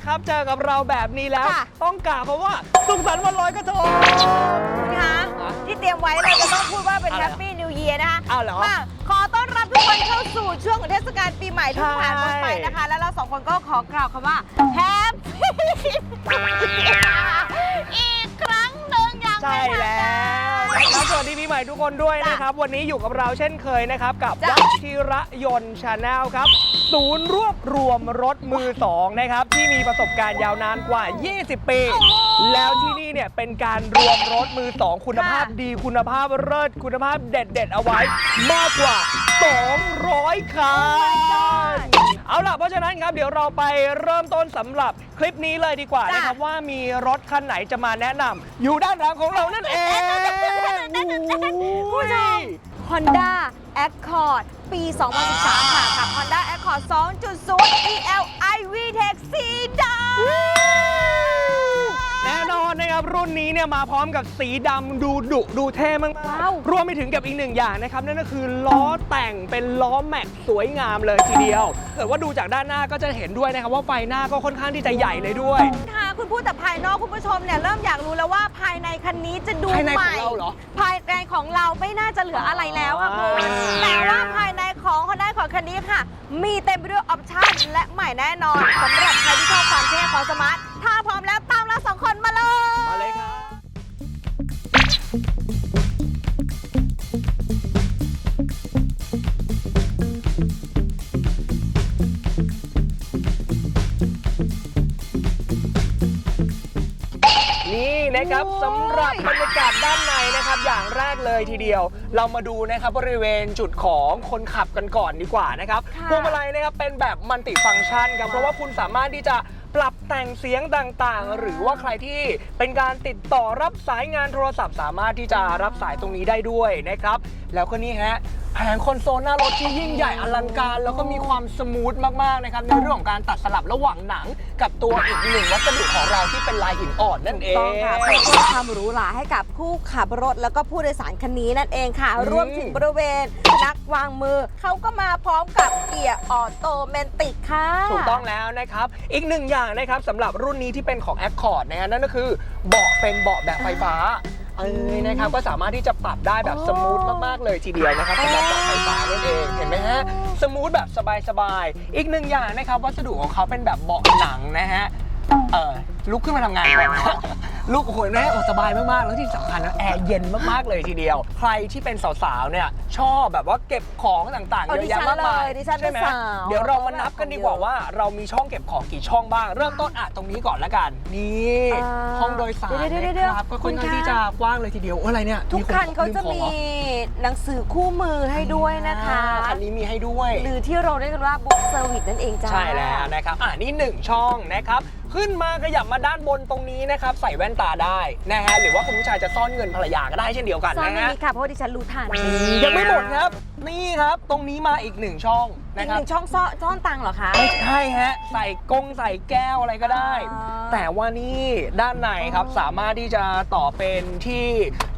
นะครับ เจอกับเราแบบนี้แล้ว ค่ะ ต้องกล่าวคำว่า สุขสันต์วันลอยกระทง คุณคะที่เตรียมไว้เราจะต้องพูดว่าเป็นอะไรแฮปปี้นิว e ย r นะคะอ้าวเหรอมาขอต้อนรับทุกคนเข้าสู่ช่วงของเทศกาลปีใหม่ที่ใช่ผ่านพ้นไปนะคะ แล้วเราสองคนก็ขอกล่าวคำว่าแฮปปี้อีกครั้งหนึ่งอย่างใช่เป็นทางแล้กาวรนะครับสวัสดีปีใหม่ทุกคนด้วยจ้ะนะครับ วันนี้อยู่กับเราเช่นเคยนะครับ กับจ้ะ วัชิระยนต์ชาแนลครับ ศูนย์รวบรวมรถมือสองนะครับ ที่มีประสบการณ์ยาวนานกว่า 20 ปี แล้วที่นี่เนี่ยเป็นการรวมรถมือสองคุณภาพดีคุณภาพเลิศคุณภาพเด็ดๆเอาไว้มากกว่า 200 คัน เอาล่ะ เพราะฉะนั้นครับเดี๋ยวเราไปเริ่มต้นสำหรับคลิปนี้เลยดีกว่าจ้ะนะครับว่ามีรถคันไหนจะมาแนะนำอยู่ด้านหลังของเรานั่นเองคุณผู้ชม Honda Accord ปี 2013 ค่ะ กับ Honda Accord 2.0 EL iV Tech สีดำ แน่นอนนะครับ รุ่นนี้เนี่ยมาพร้อมกับสีดำดูดุดูเท่มากว้าวๆรวมไปถึงกับอีกหนึ่งอย่างนะครับ นั่นก็คือล้อแต่งเป็นล้อแม็กสวยงามเลยทีเดียวเกิดว่าดูจากด้านหน้าก็จะเห็นด้วยนะครับว่าไฟหน้าก็ค่อนข้างที่จะใหญ่เลยด้วย ค่ะคุณพูดแต่ภายนอกคุณผู้ชมเนี่ยเริ่มอยากรู้แล้วว่าภายในคันนี้จะดูภายในใหขอม่งเราเหรอ ภายในของเราไม่น่าจะเหลืออะไรแล้วค่ะคุณอ่า แต่ว่าภายในของ Honda Accord คันนี้ค่ะ มีเต็มไปด้วยออปชั่นและใหม่แน่นอน นี่นะครับโอ้ยสำหรับบรรยากาศด้านในนะครับ อย่างแรกเลยทีเดียว เรามาดูนะครับบริเวณจุดของคนขับกันก่อนดีกว่านะครับค่ะพวงมาลัยนะครับเป็นแบบมัลติฟังก์ชันครับเพราะว่าคุณสามารถที่จะ ปรับแต่งเสียงต่างๆ หรือว่าใครที่เป็นการติดต่อรับสายงานโทรศัพท์ สามารถที่จะรับสายตรงนี้ได้ด้วยนะครับ แล้วก็นี่ฮะแผงคอนโซลหน้ารถที่ยิ่งใหญ่อลังการ แล้วก็มีความสมูทมากๆนะครับในเรื่องของการตัดสลับระหว่างหนัง กับตัวอีกหนึ่งวัสดุของเราที่เป็นลายหินอ่อนนั่นเอง ต้องค่ะเพื่อเพิ่มความหรูหราให้กับผู้ขับรถแล้วก็ผู้โดยสารคันนี้นั่นเองค่ะ อืม รวมถึงบริเวณพนักวางมือ เขาก็มาพร้อมกับเกียร์ออโตเมติกค่ะ ถูกต้องแล้วนะครับ อีกหนึ่งอย่างนะครับสำหรับรุ่นนี้ที่เป็นของ Accord นะฮะนั่นก็คือเบาะเป็นเบาะแบบไฟฟ้าเอ้ยนะครับก็สามารถที่จะปรับได้แบบอ๋อสมูทมากๆเลยทีเดียวนะครับสำหรับเบาะไฟฟ้านั่นเองเห็นไหมฮะสมูทแบบสบายๆอีกหนึ่งอย่างนะครับวัสดุของเขาเป็นแบบเบาะหนังนะฮะเออลุกขึ้นมาทำงานก่อน ลุกโอ้โหแม่โอ้สบายมากๆ แล้วที่สำคัญนะแอร์เย็นมากๆเลยทีเดียว ใครที่เป็นสาวๆเนี่ยชอบแบบว่าเก็บของต่างๆเอาเยอะแยะมากมายดิฉันเลยดิฉันเป็นใช่ไหมสาวเดี๋ยวเรามานับกันดีกว่าว่า เรามีช่องเก็บของกี่ช่องบ้าง เริ่มต้นอะตรงนี้ก่อนละกันนี่อ่าห้องโดยสารเดี๋ยวๆๆๆนะครับก็ค่อนข้างคุณคะ ที่จะกว้างเลยทีเดียวโอ้อะไรเนี่ยทุกคันเขาจะลืมีของหรอหนังสือคู่มือให้ด้วยนะคะอ่าคันนี้มีให้ด้วย หรือที่เราเรียกกันว่าบุ๊กเซอร์วิสนั่นเองจ้า ใช่แล้วนะครับ อ่านี่หนึ่งช่องนะครับ ขึ้นมาขยับมาด้านบนตรงนี้นะครับใส่แว่นตาได้นะฮะหรือว่าคุณผู้ชายจะซ่อนเงินภรรยาก็ได้เช่นเดียวกันซ่อนนะไม่ฮะ มีค่ะเพราะว่าดิฉันรู้ทันยังไม่หมดครับ นี่ครับตรงนี้มาอีกหนึ่งช่องอีนะกคหรับนึ่งช่องซ่อนซ่อนตังค์เหรอคะ ไม่ใช่ฮะ ใส่กงใส่แก้วอะไรก็ได้อ่าแต่ว่านี่ด้านในครับอ๋อ สามารถที่จะต่อเป็นที่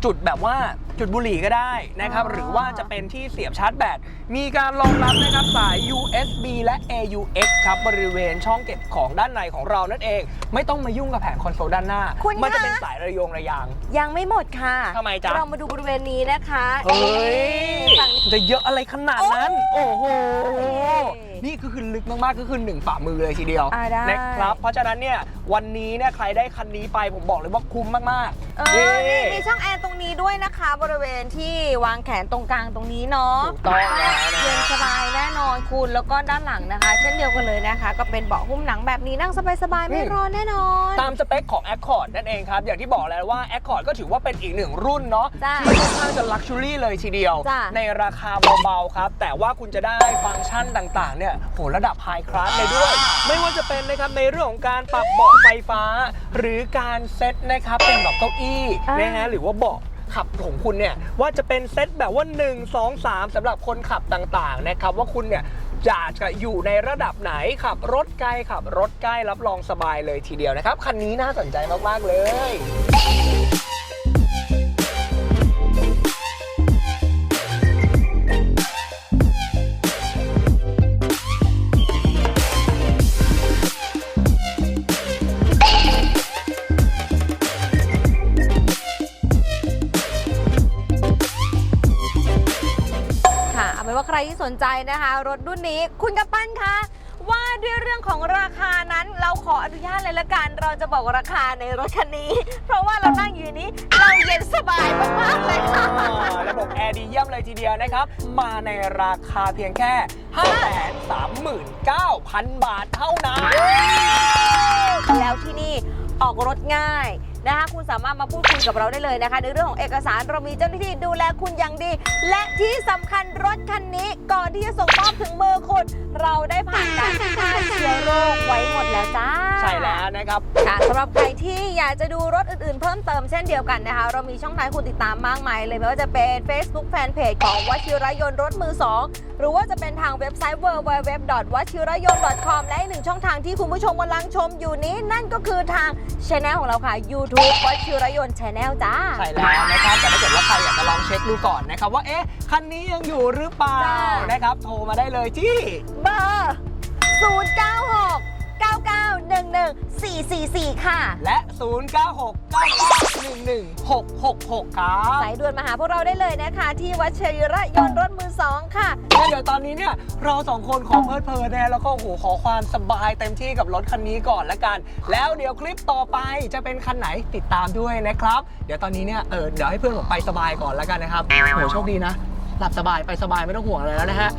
จุดแบบว่าจุดบุหรี่ก็ได้นะครับอ๋อหรือว่าจะเป็นที่เสียบชาร์จแบตมีการรองรับนะครับสาย USB และ AUX ครับบริเวณช่องเก็บของด้านในของเรานั่นเอง ไม่ต้องมายุ่งกับแผงคอนโซลด้านหน้า คุณมันจะคะ เป็นสายระโยงระยาง ยังไม่หมดค่ะทำไมจ๊ะ เรามาดูบริเวณนี้นะคะเฮ้ย ฝั่งนี้จะเยอะอะไรขนาดนั้น โอ้โหยนี่ ก็คือลึกมากๆก็คือหนึ่งฝ่ามือเลยทีเดียวอ่าได้ นะครับเพราะฉะนั้นเนี่ยวันนี้เนี่ยใครได้คันนี้ไปผมบอกเลยว่าคุ้มมากเอๆอนี่มีช่องแอร์ตรงนี้ด้วยนะคะ บริเวณที่วางแขนตรงกลางตรงนี้เนาะถูกต้องแล้วนะ เย็นสบายแน่นอน คุณแล้วก็ด้านหลังนะคะ เช่นเดียวกันเลยนะคะ ก็เป็นเบาะหุ้มหนังแบบนี้นั่งสบายๆไม่ร้อนแน่นอน ตามสเปคของ Accord นั่นเองครับ อย่างที่บอกแล้วว่า Accord ก็ถือว่าเป็นอีกหนึ่งรุ่นเนาะจ้ะที่ค่อนข้างจะลักชัวรี่เลยทีเดียว จ้ะ ในราคาเบาๆครับ แต่ว่าคุณจะได้ฟังก์ชันต่างๆเนี่ยโหระดับไฮคลาสเลยด้วย ไม่ว่าจะเป็นนะครับในเรื่องของการปรับเบาะไฟฟ้า หรือการเซ็ตนะครับเป็นแบบเก้าอี้อ่านนะฮะหรือว่าเบาะขับของคุณเนี่ยว่าจะเป็นเซ็ตแบบว่า 1 2 3สำหรับคนขับต่างๆนะครับว่าคุณเนี่ย อยากจะอยู่ในระดับไหนขับรถไกลขับรถใกล้รับรองสบายเลยทีเดียวนะครับ คันนี้น่าสนใจมาก ๆ เลย รที่สนใจนะคะ รถรุ่นนี้คุณกัปปั้นคะว่าด้วยเรื่องของราคานั้นเราขออนุญาตเลยละกันเราจะบอกราคาในรถคันนี้ เพราะว่าเรานั่งอยู่นี้เราเย็นสบายมากๆเลยค่ะระบบแอร์ดีเยี่ยมเลยทีเดียวนะครับ มาในราคาเพียงแค่ 539,000 บาทเท่านั้น ออกรถง่ายนะคะ คุณสามารถมาพูดคุยกับเราได้เลยนะคะ ในเรื่องของเอกสารเรามีเจ้าหน้าที่ดูแลคุณอย่างดี และที่สำคัญรถคันนี้ก่อนที่จะส่งมอบถึงมือคุณเราได้ผ่านการฆ่าเชื้อโรคไว้หมดแล้วจ้า ช่แล้วนะครับ ค่ะสำหรับใครที่อยากจะดูรถอื่นๆ เพิ่มเติมเช่นเดียวกันนะคะ เรามีช่องทางให้คุณติดตามมากมายเลยไม่ว่าจะเป็น Facebook Fanpage ของวชิรยนต์รถมือ 2 หรือว่าจะเป็นทางเว็บไซต์ www. วชิรยนต์ .com และอีกหนึ่งช่องทางที่คุณผู้ชมกำลังชมอยู่นี้ นั่นก็คือทางช anel ของเราค่ะ YouTube วชิรยนต์ Channel จ้า ใช่แล้วนะครับ แต่ถ้าเกิดว่าใครอยากจะลองเช็คดูก่อนนะครับ ว่าเอ๊ะคันนี้ยังอยู่หรือเปล่าจ้านะครับ โทรมาได้เลยที่เบอร์ 096 9911 444 ค่ะ และ 0969911666 ครับสายด่วนมาหาพวกเราได้เลยนะคะ ที่วัชรยนต์รถมือ2ค่ะงั้นเดี๋ยวตอนนี้เนี่ยเราสองคนขอเพลิดเพลินนะแล้วก็โอ้โหขอความสบายเต็มที่กับรถคันนี้ก่อนละกัน แล้วเดี๋ยวคลิปต่อไปจะเป็นคันไหนติดตามด้วยนะครับ เดี๋ยวตอนนี้เนี่ยเออเดี๋ยวให้เพื่อนผมไปสบายก่อนละกันนะครับโหโชคดีนะ หลับสบายไปสบายไม่ต้องห่วงอะไรแล้วนะฮะ